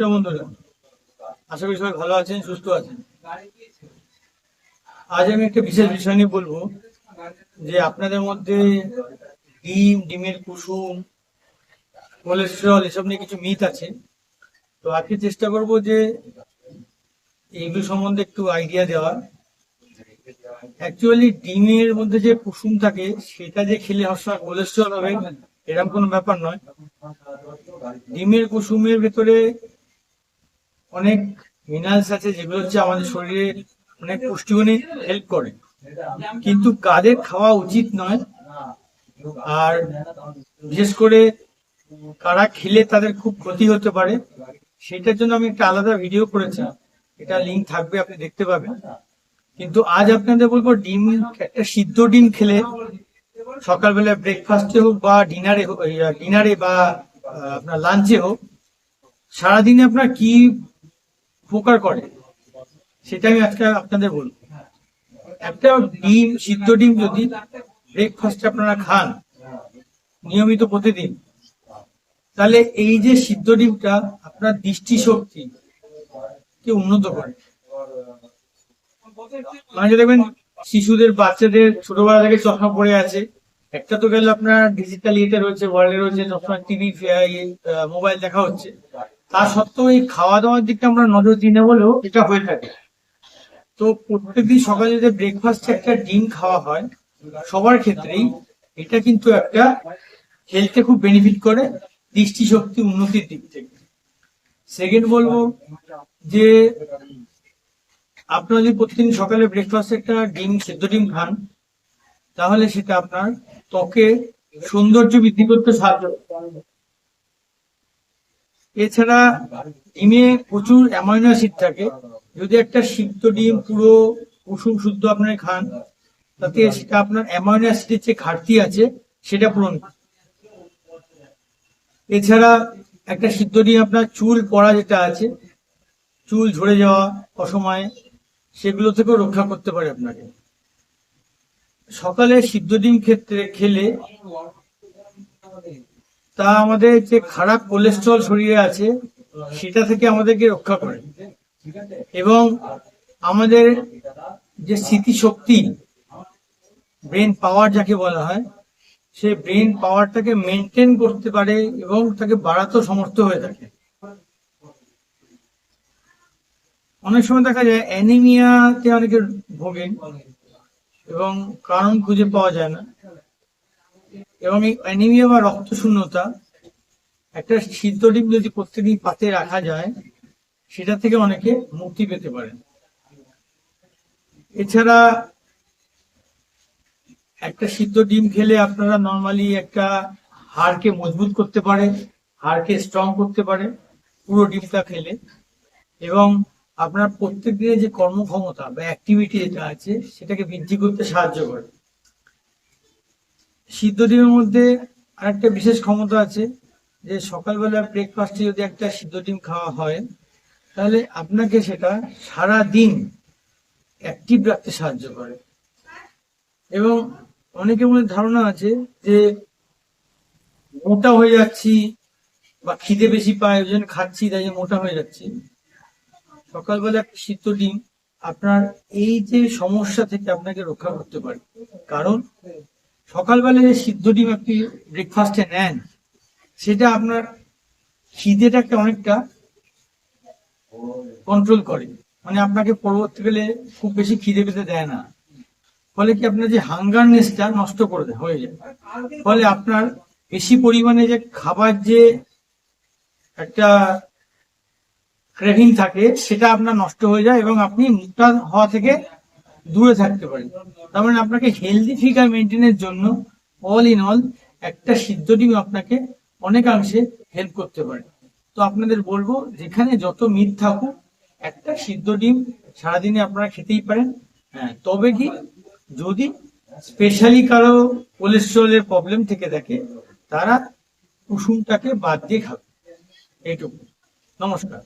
নমস্কার বন্ধুরা আশা করি সবাই ভালো আছেন, সুস্থ আছেন। আজ আমি একটা বিশেষ বিষয় নিয়ে বলব, যে আপনাদের মধ্যে ডিম, ডিমের কুসুম, কোলেস্ট্রল এসব নিয়ে কিছু মিথ আছে। তো আজকে চেষ্টা করব যে এইগুলো সম্বন্ধে একটু আইডিয়া দেওয়ার। অ্যাকচুয়ালি ডিমের মধ্যে যে কুসুম থাকে, সেটা যে খেলে সবসময় কোলেস্ট্রল হবে, এরকম কোনো ব্যাপার নয়। ডিমের কুসুমের ভেতরে অনেক মিনারেলস আছে যেগুলো হচ্ছে আমাদের শরীরে অনেক পুষ্টিগুণে হেল্প করে। কিন্তু কাদের খাওয়া উচিত নয়, আর বিশেষ করে কারা খেলে তাদের খুব ক্ষতি হতে পারে, সেটার জন্য আমি একটা আলাদা ভিডিও করেছি। এটা লিঙ্ক থাকবে, আপনি দেখতে পাবেন। কিন্তু আজ আপনাদের বলব ডিম, একটা সিদ্ধ ডিম খেলে সকালবেলা ব্রেকফাস্টে হোক বা ডিনারে ডিনারে বা আপনার লাঞ্চে হোক, সারাদিনে আপনার কি উপকার করে সেটা আমি আজকে আপনাদের বলব। একটা ডিম, সিদ্ধ ডিম যদি ব্রেকফাস্টে আপনারা খান, নিয়মিত প্রতিদিন, তাহলে এই যে সিদ্ধ ডিমটা আপনার দৃষ্টিশক্তি কে উন্নত করে। মানে দেখবেন শিশুদের, বাচ্চাদের ছোটবেলা থেকে চশমা পড়ে আছে। একটা তো গেল আপনার ডিজিটাল ইয়েতে রয়েছে ওয়ার্ল্ডে রয়েছে সবসময় টিভি মোবাইল দেখা হচ্ছে। তা সত্ত্বেও এই খাওয়া দাওয়ার দিকটা আমরা নজর দিই না বলেও এটা হয়ে থাকে তো প্রত্যেকদিন সকালে যদি ব্রেকফাস্টে একটা ডিম খাওয়া হয়, সবার ক্ষেত্রেই এটা কিন্তু একটা হেলথে খুব বেনিফিট করে, দৃষ্টিশক্তি উন্নতির দিক থেকে সেকেন্ড বলব যে, আপনারা যদি প্রতিদিন সকালে ব্রেকফাস্টে একটা ডিম, সেদ্ধ ডিম খান, তাহলে সেটা আপনার ত্বকে সৌন্দর্য বৃদ্ধি করতে সাহায্য। এছাড়া ডিমে প্রচুর অ্যামাইনো অ্যাসিড থাকে। যদি একটা সিদ্ধ ডিম পুরো কুসুম শুদ্ধ আপনারা খান, তাতে সেটা আপনার অ্যামাইনো অ্যাসিডের যে ঘাটতি আছে, সেটা পূরণ এছাড়া একটা সিদ্ধ ডিম আপনার চুল পড়া যেটা আছে, চুল ঝরে যাওয়া অসময়ে, সেগুলো থেকেও রক্ষা করতে পারে আপনাকে। সকালে সিদ্ধ ডিম ক্ষেত্রে খেলে তা আমাদের যে খারাপ কোলেস্ট্রল শরীরে আছে, সেটা থেকে আমাদেরকে রক্ষা করে। এবং আমাদের যে স্মৃতিশক্তি ব্রেন পাওয়ার যাকে বলা হয়, সে ব্রেন পাওয়ারটাকে মেনটেন করতে পারে এবং তাকে বাড়াতেও সমর্থ হয়ে থাকে। অনেক সময় দেখা যায় অ্যানিমিয়াতে অনেকে ভোগেন এবং কারণ খুঁজে পাওয়া যায় না। এবং এই অ্যানিমিয়া বা রক্ত শূন্যতা একটা সিদ্ধ ডিম যদি প্রত্যেকদিন পাতে রাখা যায়, সেটা থেকে অনেকে মুক্তি পেতে পারেন। এছাড়া একটা সিদ্ধ ডিম খেলে আপনারা নর্মালি একটা হাড়কে মজবুত করতে পারে, হাড়কে স্ট্রং করতে পারে, পুরো ডিমটা খেলে। এবং আপনার প্রত্যেক দিনের যে কর্মক্ষমতা বা অ্যাক্টিভিটি যেটা আছে, সেটাকে বৃদ্ধি করতে সাহায্য করে। সিদ্ধ ডিমের মধ্যে আরেকটা বিশেষ ক্ষমতা আছে, যে সকালবেলা ব্রেকফাস্টে যদি একটা সিদ্ধ ডিম খাওয়া হয়, তাহলে আপনাকে সেটা সারা দিন অ্যাক্টিভ রাখতে সাহায্য করে। এবং অনেকের মধ্যে ধারণা আছে যে, মোটা হয়ে যাচ্ছি বা খিদে বেশি পায়, ওই জন্য খাচ্ছি, তাই জন্য মোটা হয়ে যাচ্ছি। সকালবেলা একটা সিদ্ধ ডিম, আপনার এই যে সমস্যা থেকে আপনাকে রক্ষা করতে পারে, কারণ সকালবেলা যে সিদ্ধ ডিম আপনি ব্রেকফাস্টে নেন, সেটা আপনার খিদেটাকে অনেকটা কন্ট্রোল করে। মানে আপনাকে পরবর্তীকালে খুব বেশি খিদে পেতে দেয় না। ফলে কি আপনার যে হাঙ্গারনেসটা নষ্ট করে দেয়, হয়ে যায়। ফলে আপনার বেশি পরিমাণে যে খাবার যে একটা ক্রেভিং থাকে, সেটা আপনার নষ্ট হয়ে যায় এবং আপনি মোটা হওয়া থেকে দূরে থাকতে পারেন। তার মানে আপনাকে হেলদি ফিগার মেনটেনের জন্য অল ইন অল একটা সিদ্ধ ডিম আপনাকে অনেকাংশে হেল্প করতে পারে। তো আপনাদের বলব, যেখানে যত মিট থাকুক, একটা সিদ্ধ ডিম সারাদিনে আপনারা খেতেই পারেন। হ্যাঁ তবে কি, যদি স্পেশালি কারও কোলেস্ট্রলের প্রবলেম থেকে থাকে, তারা কুসুমটাকে বাদ দিয়ে খাবে। এইটুকু। নমস্কার।